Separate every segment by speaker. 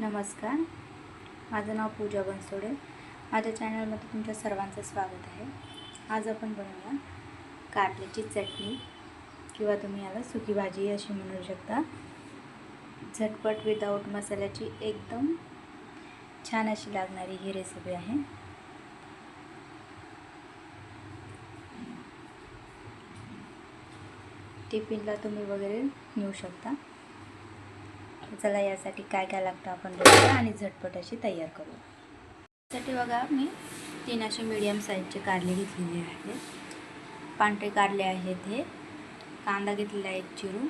Speaker 1: नमस्कार. माझं नाव पूजा बनसोडे. माझ्या चॅनलमध्ये तुमच्या सर्वांचं स्वागत आहे. आज आपण बनवूया कारल्याची चटणी किंवा तुम्ही याला सुकी भाजी अशी म्हणू शकता. झटपट विदाऊट मसाल्याची एकदम छान अशी लागणारी ही रेसिपी आहे. टिफिनला तुम्ही वगैरे नेऊ शकता. चला यासाठी काय काय लागतं आपण बघूया आणि झटपट अशी तयार करू त्यासाठी बघा मी तीन असे मीडियम साईजचे कारले घेतलेले आहेत. पांढरे कारले आहेत हे. कांदा घेतलेला आहे एक चिरून.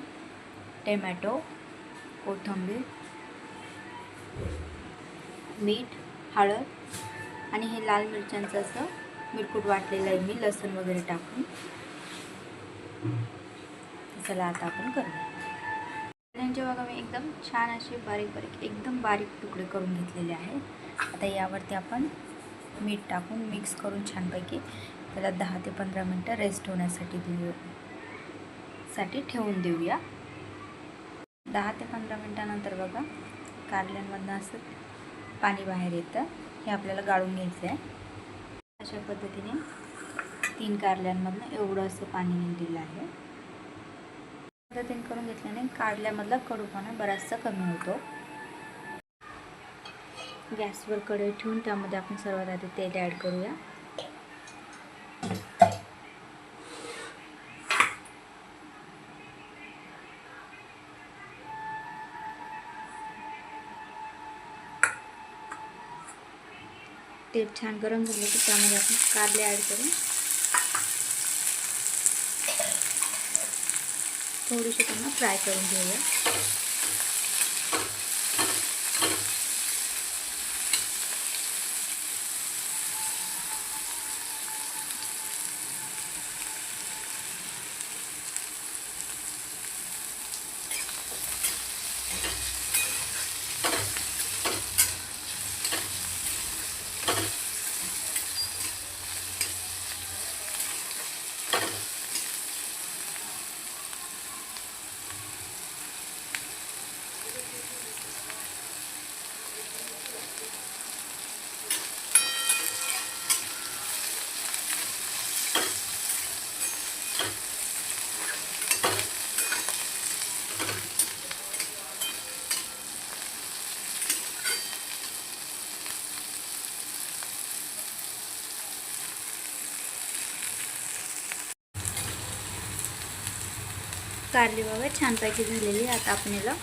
Speaker 1: टमॅटो कोथिंबीर मीठ हळद आणि हे लाल मिरच्यांचं असं मिरकूट वाटलेलं आहे मी लसूण वगैरे टाकून. चला आता आपण करूया. कारल्यांचे बघा मी एकदम छान असे बारीक बारीक एकदम बारीक तुकडे करून घेतलेले आहेत. आता यावरती आपण मीठ टाकून मिक्स करून छानपैकी त्याला दहा ते पंधरा मिनटं रेस्ट होण्यासाठी देऊ साठी ठेवून देऊया. दहा ते पंधरा मिनटानंतर बघा कारल्यांमधनं असं पाणी बाहेर येतं. हे आपल्याला गाळून घ्यायचं आहे अशा पद्धतीने तीन कारल्यांमधनं एवढं असं पाणी निघलेलं आहे. पद्धतीने करून घेतल्याने कारल्यामधला कडूपणा बराचसा कमी होतो. गॅसवर कढई ठेवून त्यामध्ये आपण सर्वात आधी तेल ॲड करूया. तेल छान गरम झालं की त्यामध्ये आपण कारले ॲड करून थोडीशी त्यांना फ्राय करून घेऊया. कारली बघा छानपैकी झालेली आता आपण याला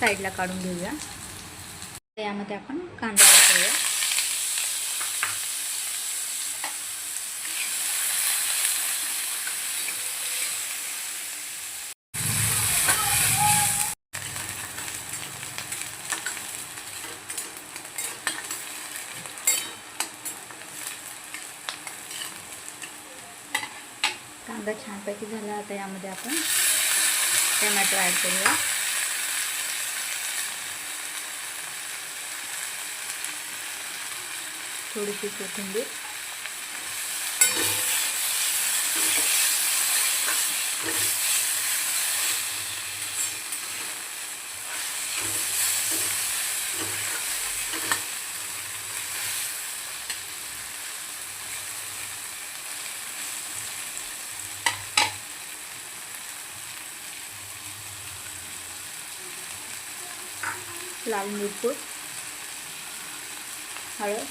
Speaker 1: साईडला काढून घेऊया. यामध्ये आपण कांदा वापरूया. कांदा छानपैकी झाला. आता यामध्ये आपण टमॅटो ॲड करूया थोडीशी कोथिंबीर। लाल मिरपूड हळद.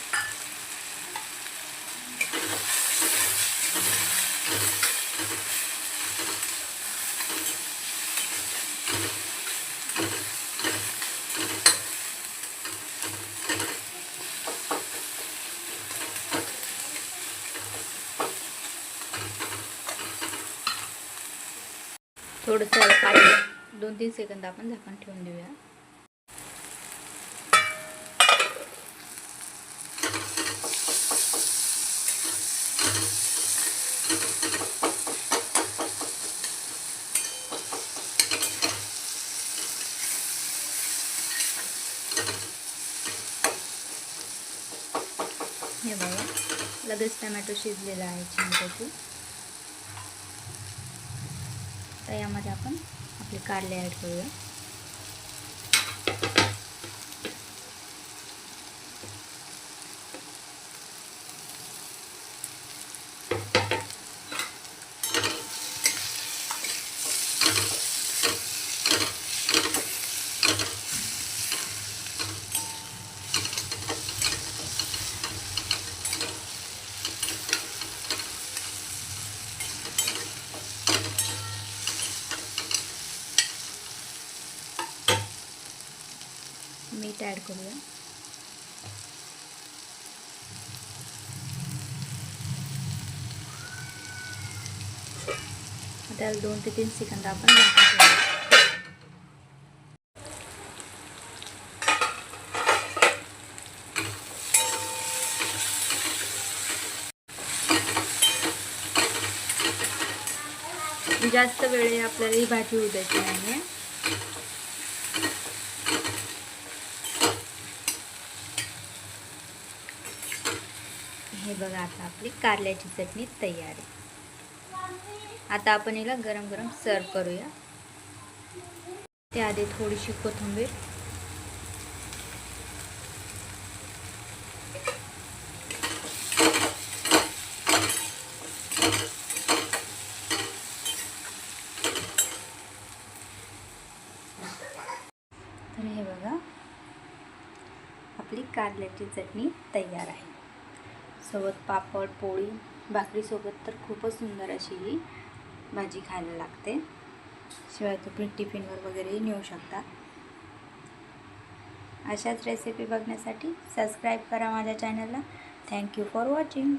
Speaker 1: थोडंसं दोन तीन सेकंद आपण झाकण ठेवून देऊया. हे बघा लगेच टमॅटो शिजलेला आहे छानपैकी. तर यामध्ये आपण आपले कारले ॲड करूया. मीठ ॲड करूया. त्याला दोन ते तीन सेकंद आपण जास्त वेळ आपल्याला ही भाजी उद्याची नाही हे बघा आता आपली कारल्याची चटणी तयार आहे. आता आपण हिला गरम गरम सर्व करूया. त्याआधी थोडीशी कोथिंबीर. तर हे बघा आपली कारल्याची चटणी तयार आहे. सोबत पापड पोळी भाकरीसोबत तर खूपच सुंदर अशी ही भाजी खायला लागते. शिवाय तुम्ही टिफिनवर वगैरेही नेऊ शकता. अशाच रेसिपी बघण्यासाठी सबस्क्राईब करा माझ्या चॅनलला थँक्यू फॉर वॉचिंग